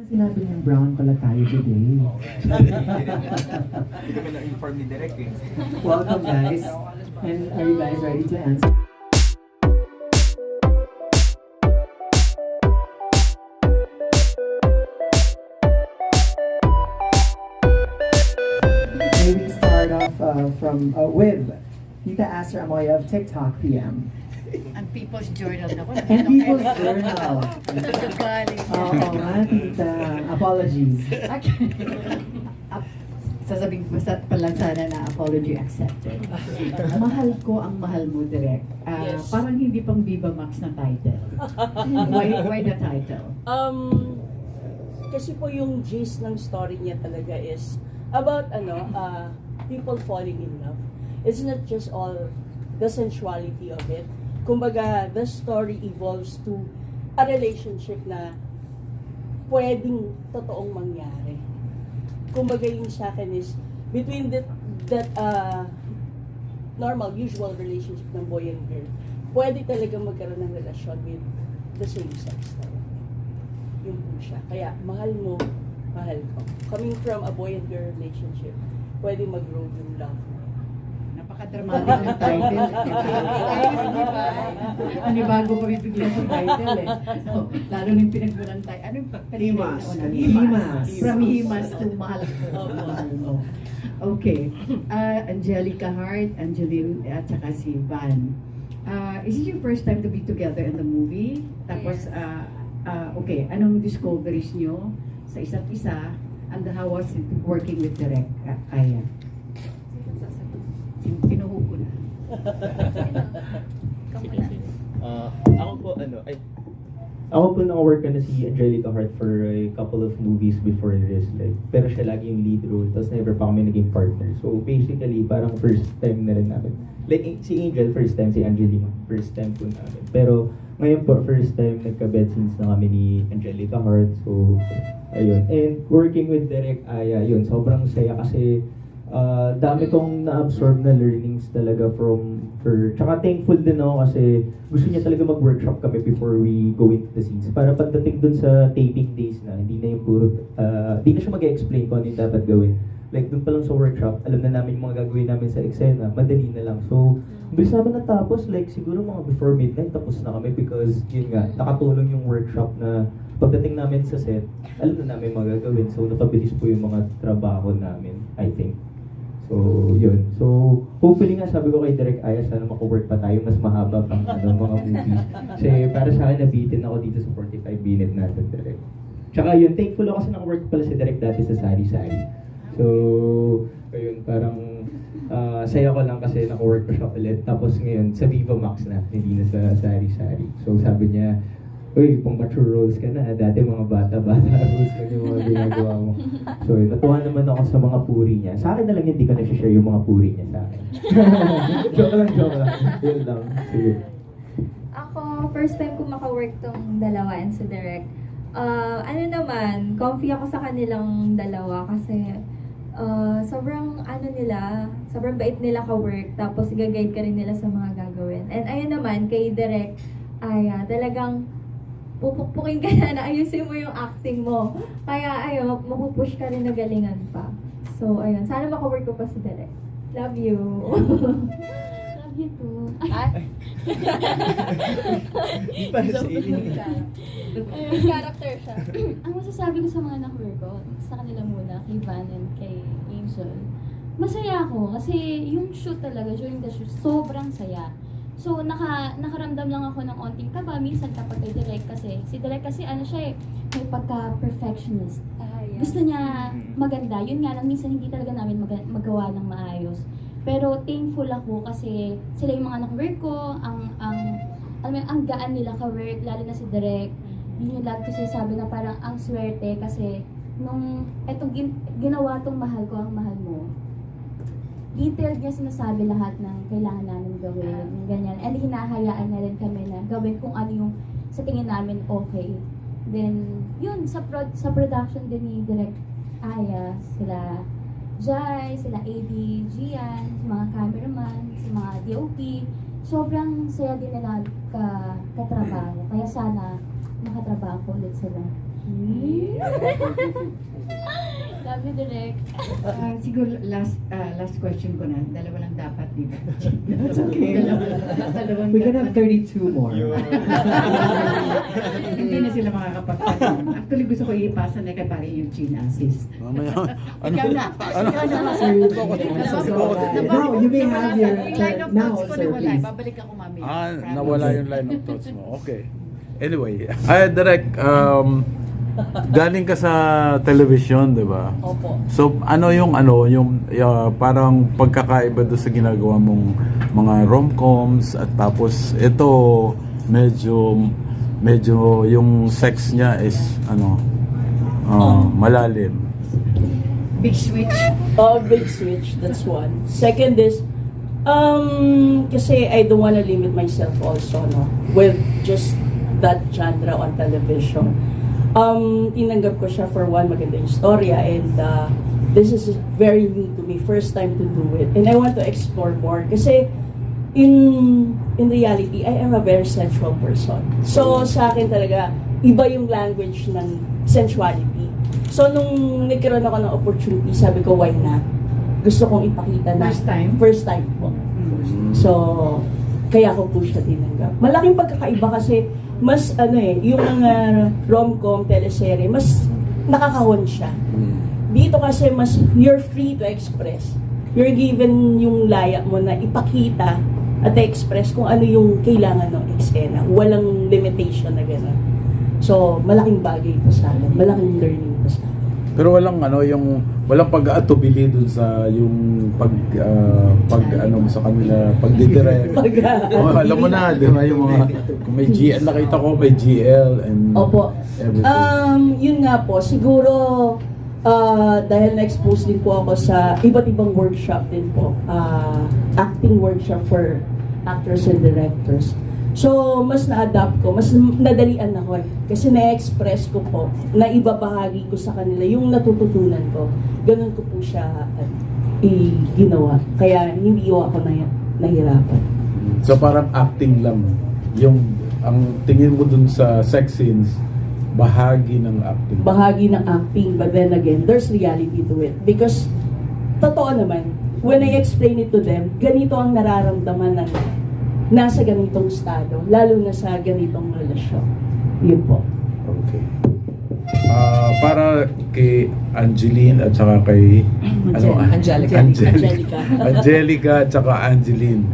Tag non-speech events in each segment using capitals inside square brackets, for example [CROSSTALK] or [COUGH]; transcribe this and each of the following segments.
Sinabi niyang brown pala tayo today. [LAUGHS] Hindi kami na-inform ni Direk eh. Welcome guys. And are you guys ready to answer? Maybe start off uh, from uh, with Tita Aster Amoy of TikTok PM. [LAUGHS] Ang People's Journal na ko. And People's Journal. Nagagaling. Oo nga, Tita. Apologies. Ah, Sasabihin ko sa pala sana na apology accepted. mahal ko ang mahal mo direct. Ah, Yes. Parang hindi pang Viva Max na title. [LAUGHS] why, why the title? Um, kasi po yung gist ng story niya talaga is about ano, uh, people falling in love. It's not just all the sensuality of it. Kumbaga, the story evolves to a relationship na pwedeng totoong mangyari. Kumbaga yung sa akin is between that, that uh, normal, usual relationship ng boy and girl, pwede talaga magkaroon ng relasyon with the same sex talaga. Yung po siya. Kaya, mahal mo, mahal ko. Coming from a boy and girl relationship, pwede mag-grow yung love. Napaka-dramatic ng title. [LAUGHS] Ayos, di ba? Panibago pa bibigyan sa title eh. So, lalo nang pinagmulan tayo. Ano yung Himas. Himas. From Himas to Mahal. [LAUGHS] Okay. Uh, Angelica Hart, Angeline, at saka si Van. Uh, is it your first time to be together in the movie? Tapos, uh, uh, okay, anong discoveries nyo sa isa't isa? And how was it working with Direk uh, Kaya? Pinuho ko na. Ah, ako po, ano, ay, ako po naka-work na si Angelica Hart for a couple of movies before this. Like, pero siya lagi yung lead role, tapos never pa kami naging partner. So, basically, parang first time na rin namin. Like, si Angel, first time, si Angelina, first time po namin. Pero, ngayon po, first time nagka-bed scenes na kami ni Angelica Hart. So, ayun. And working with Derek Aya, yun, sobrang saya kasi uh, dami kong na-absorb na learnings talaga from her. Tsaka thankful din ako kasi gusto niya talaga mag-workshop kami before we go into the scenes. Para pagdating dun sa taping days na, hindi na yung puro, uh, hindi na siya mag-explain kung ano yung dapat gawin. Like, dun pa lang sa workshop, alam na namin yung mga gagawin namin sa eksena, madali na lang. So, bilis namin natapos, like, siguro mga before midnight, tapos na kami because, yun nga, nakatulong yung workshop na pagdating namin sa set, alam na namin mga gagawin. So, napabilis po yung mga trabaho namin, I think. So, yun. So, hopefully nga, sabi ko kay Direk Aya, sana mako-work pa tayo, mas mahaba pang ano, mga movies. Kasi para sa akin, nabitin ako dito sa 45 minute natin, Direk. Tsaka yun, thankful ako kasi naka-work pala si Direk dati sa Sari Sari. So, ayun, parang ah, saya ko lang kasi naka-work ko siya ulit. Tapos ngayon, sa Viva Max na, hindi na sa Sari Sari. So, sabi niya, Uy, pang mature roles ka na. Dati mga bata-bata [LAUGHS] roles na yung mga ginagawa mo. [LAUGHS] So, natuwa naman ako sa mga puri niya. Sa akin na lang hindi ko na-share yung mga puri niya sa akin. [LAUGHS] joke lang, joke lang. Yun lang. Sige. Ako, first time ko maka-work tong dalawa and sa direct. Ah, ano naman, comfy ako sa kanilang dalawa kasi ah, sobrang ano nila, sobrang bait nila ka-work tapos i-guide ka rin nila sa mga gagawin. And ayun naman, kay direct, ay ah, talagang pupukpukin ka na na ayusin mo yung acting mo. Kaya ayun, mapupush ka rin na galingan pa. So ayun, sana maka-work ko pa sa direct. Love you. Love you too. Para sa inyo. character siya. [CLEARS THROAT] Ang masasabi ko sa mga nakuha ko, sa kanila muna, kay Van and kay Angel, masaya ako kasi yung shoot talaga, during the shoot, sobrang saya. So, naka, nakaramdam lang ako ng onting kaba, minsan kapag kay Direk kasi, si Direk kasi ano siya eh, may pagka-perfectionist. Gusto niya maganda, yun nga lang, minsan hindi talaga namin mag- magawa ng maayos. Pero thankful ako kasi sila yung mga naka-work ko, ang, ang, alam mo, ang gaan nila ka-work, lalo na si Direk. Yun yung lagi ko sinasabi na parang ang swerte kasi nung etong gin, ginawa tong mahal ko, ang mahal mo, detailed niya sinasabi lahat ng kailangan namin gawin, yung ganyan. And hinahayaan niya rin kami na gawin kung ano yung sa tingin namin okay. Then, yun, sa, pro- sa production din ni Direct Aya, sila Jai, sila AD, Gian, sa mga cameraman, sa mga DOP, sobrang saya din nila ka, katrabaho. Kaya sana makatrabaho ulit sila. [LAUGHS] Love you, Direk. Ah, siguro last ah, last question ko na. Dalawa lang dapat, di ba? That's okay. [LAUGHS] Dalawa, dalawang We can have dapat. 32 more. Hindi na sila makakapagpapalong. Actually, gusto ko ipasa na kay pare yung Chin Assist. Mamaya. [LAUGHS] Ano? Ikaw na. Ano? Ikaw na. Now you may have your Yung line of now, thoughts ko nawala. Babalik ako mamaya. Ah, nawala yung line of thoughts mo. Okay. Anyway, ay direct um galing ka sa television, 'di ba? Opo. So ano yung ano yung uh, parang pagkakaiba do sa ginagawa mong mga romcoms at tapos ito medyo medyo yung sex niya is ano uh, malalim. Big switch. Oh, big switch. That's one. Second is, um, kasi I don't wanna limit myself also, no, with just that genre on television. Um, tinanggap ko siya for one, maganda yung storya, and uh, this is very new to me, first time to do it. And I want to explore more, kasi in in reality, I am a very sensual person. So, sa akin talaga, iba yung language ng sensuality. So, nung nagkaroon ako ng opportunity, sabi ko, why not? Gusto kong ipakita na. First time? First time po. So, kaya ko po siya tinanggap. Malaking pagkakaiba kasi mas ano eh, yung mga rom-com, teleserye, mas nakakahon siya. Dito kasi mas you're free to express. You're given yung laya mo na ipakita at express kung ano yung kailangan ng eksena. Walang limitation na gano'n. So, malaking bagay ito sa akin. Malaking learning. Pero walang ano yung walang pag-aatubili dun sa yung pag ah, pag ano sa kanila pagdidirect. [LAUGHS] Pag- oh, alam mo na, di ba yung mga kung may GL nakita ko may GL and Opo. everything. Um, yun nga po, siguro ah, dahil na-expose din po ako sa iba't ibang workshop din po. ah, acting workshop for actors and directors. So, mas na-adapt ko, mas nadalian ako eh. Kasi na-express ko po, na ibabahagi ko sa kanila yung natututunan ko. Ganun ko po siya uh, i-ginawa. Kaya hindi ako na nahirapan. So parang acting lang yung ang tingin mo dun sa sex scenes bahagi ng acting. bahagi ng acting but then again there's reality to it because totoo naman when I explain it to them ganito ang nararamdaman ng nasa ganitong estado lalo na sa ganitong relasyon yun po Okay. Ah, para kay Angeline at saka kay ano Angelica. Angelica. Angelica. Angelica at saka Angeline.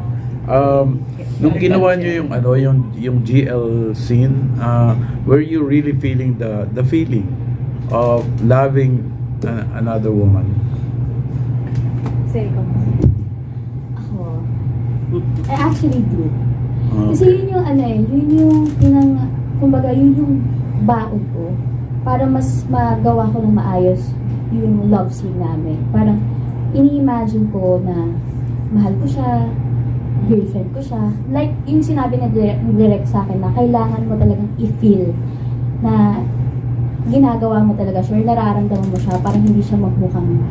Um, nung ginawa niyo yung ano yung yung GL scene, uh, were you really feeling the the feeling of loving a- another woman? Say ko. I actually do. Ah, Kasi yun yung ano eh, yun yung pinang, kumbaga yun yung baon ko para mas magawa ko ng maayos yung love scene namin. Parang ini-imagine ko na mahal ko siya, girlfriend ko siya. Like, yung sinabi na direct, direct sa akin na kailangan mo talagang i-feel na ginagawa mo talaga siya or nararamdaman mo siya parang hindi siya magmukhang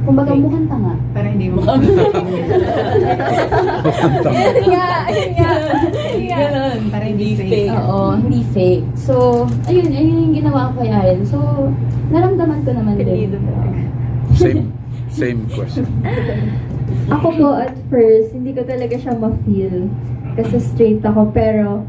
kumbaga Fake. mukhang tanga. Para hindi mo Ayun [LAUGHS] nga, ayun nga. Ayun nga. Ganun. Para hindi fake. Oo, hindi fake. So, ayun, ayun yung ginawa ko kay. So, naramdaman ko naman din. Same same question. [LAUGHS] Ako po at first, hindi ko talaga siya ma-feel. Kasi straight ako, pero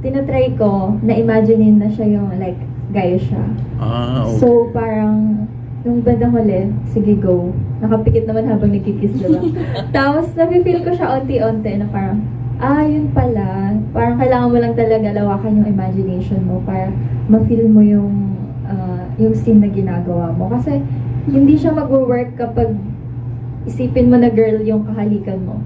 tinatry ko na imaginein na siya yung like, gaya siya. Ah, okay. So, parang, nung bandang huli, sige go. Nakapikit naman habang nagkikiss, diba? [LAUGHS] Tapos, nafe-feel ko siya onti-onti na parang, ah, yun pala. Parang kailangan mo lang talaga lawakan yung imagination mo para ma-feel mo yung, ah, yung scene na ginagawa mo. Kasi, hindi siya mag-work kapag isipin mo na girl yung kahalikan mo.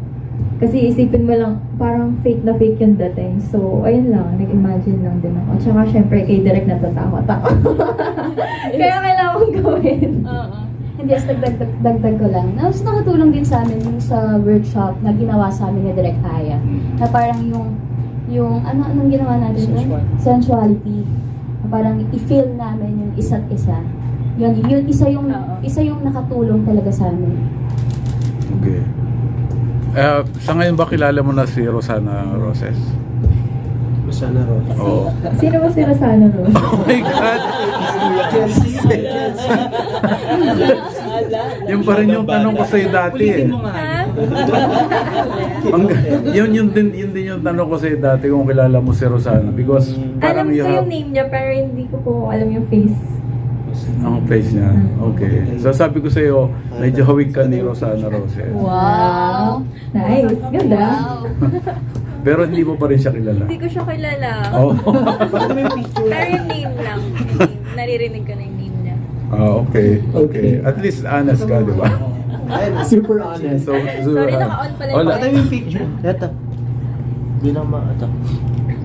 Kasi isipin mo lang, parang fake na fake yung dating. So, ayun lang, nag-imagine lang din ako. Tsaka, syempre, kay direct natatakot ako. [LAUGHS] Kaya kailangan kong gawin. Hindi, as dagdag, dagdag ko lang. Tapos nakatulong din sa amin yung sa workshop na ginawa sa amin ni Direk Aya. Na parang yung, yung, ano, anong ginawa natin? doon? Sensuality. Sensuality. Na parang i-feel namin yung isa't isa. Yun, yun, isa yung, Oo. isa yung nakatulong talaga sa amin. Okay. Eh, sa ngayon ba kilala mo na si Rosana Roses? Rosana Rose. Oo. Sino ba si Rosana Rose? Oh my God! Yung pa rin yung tanong ko sa'yo dati eh. [LAUGHS] Ang, yun, yun, din, yun din yung tanong ko sa'yo dati kung kilala mo si Rosana. Because parang Alam ko you have yung name niya, pero hindi ko po alam yung face. Ang face niya. Okay. So sabi ko sa'yo, medyo hawig ka ni Rosana Rose. eh. Wow! Nice. Ganda. [LAUGHS] Pero hindi mo pa rin siya kilala. Hindi ko siya kilala. Oh. [LAUGHS] Pero yung name lang. Yung name. Naririnig ko na yung name niya. ah, okay. Okay. At least honest ka, di ba? [LAUGHS] Super honest. So, so, Sorry, ah, naka-on pala yung wala. Ito yung picture. Ito. Bilang ma... Ito.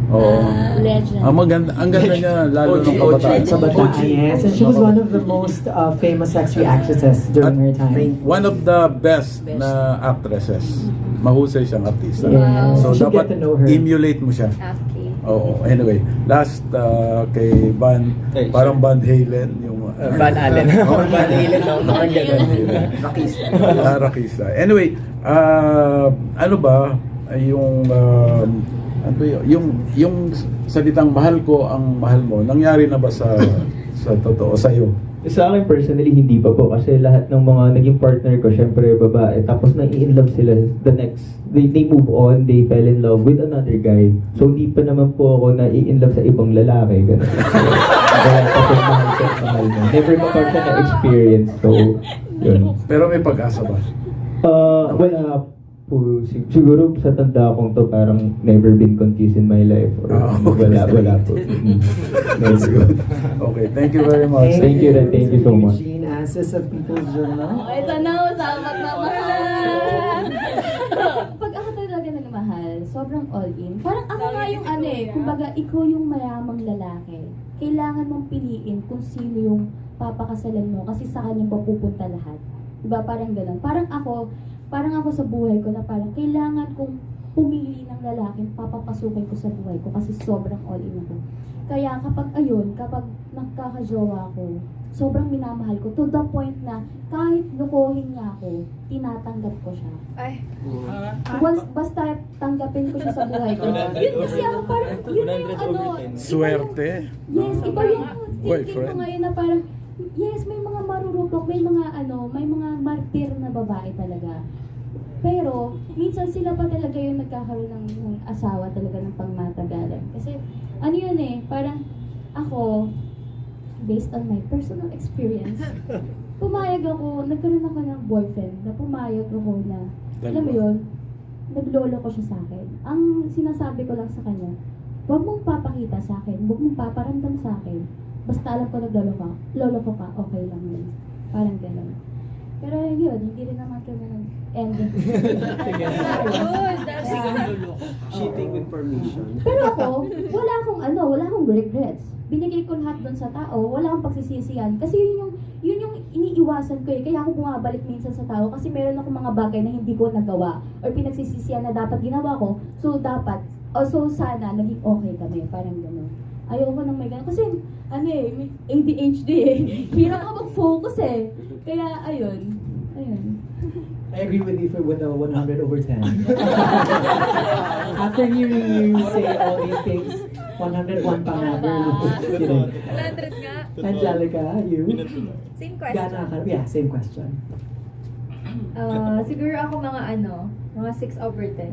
Oo. Legend. Ang maganda, ang ganda niya, lalo nung kabataan. Sa Bataan, yes. And she was one of the most uh, famous sexy actresses during her time. One of the best, na actresses. Mahusay siyang artista. Wow. So, should dapat get to know her. emulate mo siya. Okay. Oo. Anyway, last uh, kay Van, parang Van Halen. Yung, uh, Van Allen. Oh, Van Halen daw. Parang ganun. Ah, Rakista. Anyway, ah, ano ba ay yung um, ano yung yung salitang mahal ko ang mahal mo nangyari na ba sa sa totoo sa iyo? Sa akin personally, hindi pa po. Kasi lahat ng mga naging partner ko, syempre babae. Tapos nang in love sila, the next, they, they move on, they fell in love with another guy. So hindi pa naman po ako na in love sa ibang lalaki. Ganun. [LAUGHS] Kaya pa po mahal ang mahal mo. Never pa pa siya na-experience. So, yun. Pero may pag-asa ba? Uh, wala po. Sig- siguro sa tanda kong to, parang never been confused in my life. Or Ah, okay. wala, wala po. [LAUGHS] Mm. That's good. Okay, thank you very much. Thank you, Ren. Thank you so much. Eugene Assis of People's Journal. Ito na, usapat na mahal. [LAUGHS] Pag ako talaga nagmahal, sobrang all-in. Parang ako nga yung ano eh, kumbaga ikaw yung mayamang lalaki. Kailangan mong piliin kung sino yung papakasalan mo kasi sa kanya papupunta lahat. Diba? Parang ganun. Parang ako, parang ako sa buhay ko na parang kailangan kong pumili ng lalaking papapasukin ko sa buhay ko kasi sobrang all-in ako. Kaya kapag ayun, kapag nagkakajowa ako, sobrang minamahal ko to the point na kahit lukohin niya ako, tinatanggap ko siya. Ay. Once, basta tanggapin ko siya sa buhay ko. Yun kasi ako parang, yun na yung ano. Swerte. Yes, iba yung thinking ko Boyfriend. ngayon na parang, yes, may mga marurutok, may mga ano, may mga martir na babae talaga. Pero, minsan sila pa talaga yung nagkakaroon ng, ng asawa talaga ng pangmatagalan. Kasi, ano yun eh, parang ako, based on my personal experience, [LAUGHS] pumayag ako, nagkaroon ako ng boyfriend na pumayag ako na, alam mo yun, naglolo ko siya sa akin. Ang sinasabi ko lang sa kanya, huwag mong papakita sa akin, huwag mong paparamdam sa akin. Basta alam ko naglolo ka, lolo ko ka, okay lang yun. Parang gano'n. Pero yun, hindi rin naman kami nag-ending. Good. That's Cheating with permission. Pero ako, wala akong ano, wala akong regrets. Binigay ko lahat doon sa tao, wala akong pagsisisihan. Kasi yun yung, yun yung iniiwasan ko eh. Kaya ako bumabalik minsan sa tao kasi meron akong mga bagay na hindi ko nagawa or pinagsisisihan na dapat ginawa ko. So, dapat, o so sana, naging okay kami. Parang gano'n. Ayoko nang may gano'n. Kasi, ano eh, may ADHD eh. [LAUGHS] Hirap ako mag-focus eh. Kaya, ayun. Ayun. [LAUGHS] I agree with you for with the 100 over 10. [LAUGHS] After hearing you say all these things, 101 pa nga. Pero, kidding. 100 nga. Angelica, you? Same Gana question. ka? Yeah, same question. Uh, siguro ako mga ano, mga 6 over 10.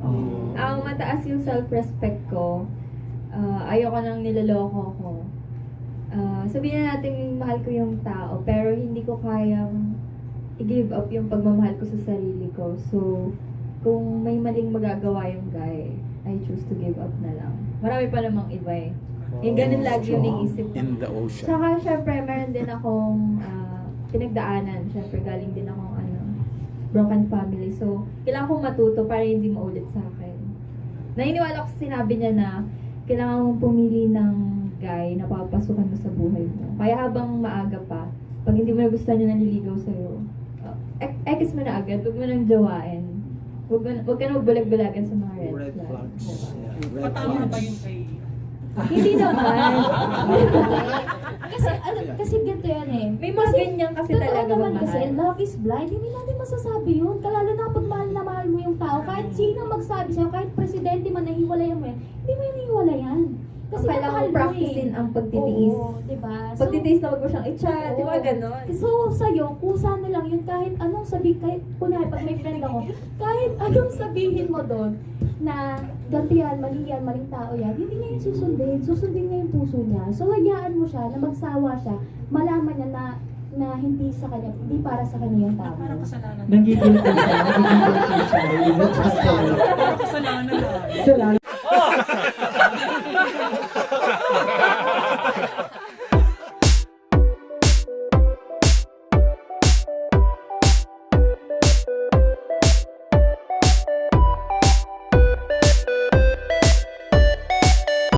Oh. Ang mataas yung self-respect ko. Uh, ayoko nang niloloko ko. Uh, sabihin na natin mahal ko yung tao, pero hindi ko kayang i-give up yung pagmamahal ko sa sarili ko. So, kung may maling magagawa yung guy, I choose to give up na lang. Marami pa namang iba eh. Yung ganun lagi yung iniisip ko. In the ocean. Tsaka, syempre, meron din akong ah, pinagdaanan. Syempre, galing din akong ano, broken family. So, kailangan kong matuto para hindi maulit sa akin. Naniniwala ko sinabi niya na kailangan mong pumili ng guy na papasukan mo sa buhay mo. Kaya habang maaga pa, pag hindi mo nagustuhan niya naliligaw sa'yo, uh, ekis mo na agad, huwag mo nang jawain. Huwag, mo- huwag ka na magbalag-balagan sa mga red, Red flags. flags. Diba? Yeah, red Patama flags. ba yun kay... Hindi naman. [LAUGHS] kasi, ano, kasi ganito yan eh. May mga ganyan kasi talaga naman magmahal. kasi, love is blind. Hindi natin masasabi yun. Kalalo na kapag mahal na mahal mo yung tao, kahit sino magsabi sa'yo, kahit presidente man nahiwalay mo yan, hindi mo yan. Kasi Kailangan mo practicein eh. ang pagtitiis. Oo, diba? So, Pagtitiis na wag mo siyang i-chat, di ba ganon? So, sa'yo, kusa na lang yun kahit anong sabihin, kahit, kunwari, pag may friend ako, kahit anong sabihin mo doon, na ganito yan, mali yan, maling tao yan, hindi niya yung susundin. Susundin niya yung puso niya. So, hayaan mo siya na magsawa siya, malaman niya na na hindi sa kanya, hindi para sa kanya yung tao. Nanggigil ka siya, nanggigil ka siya, you will trust her.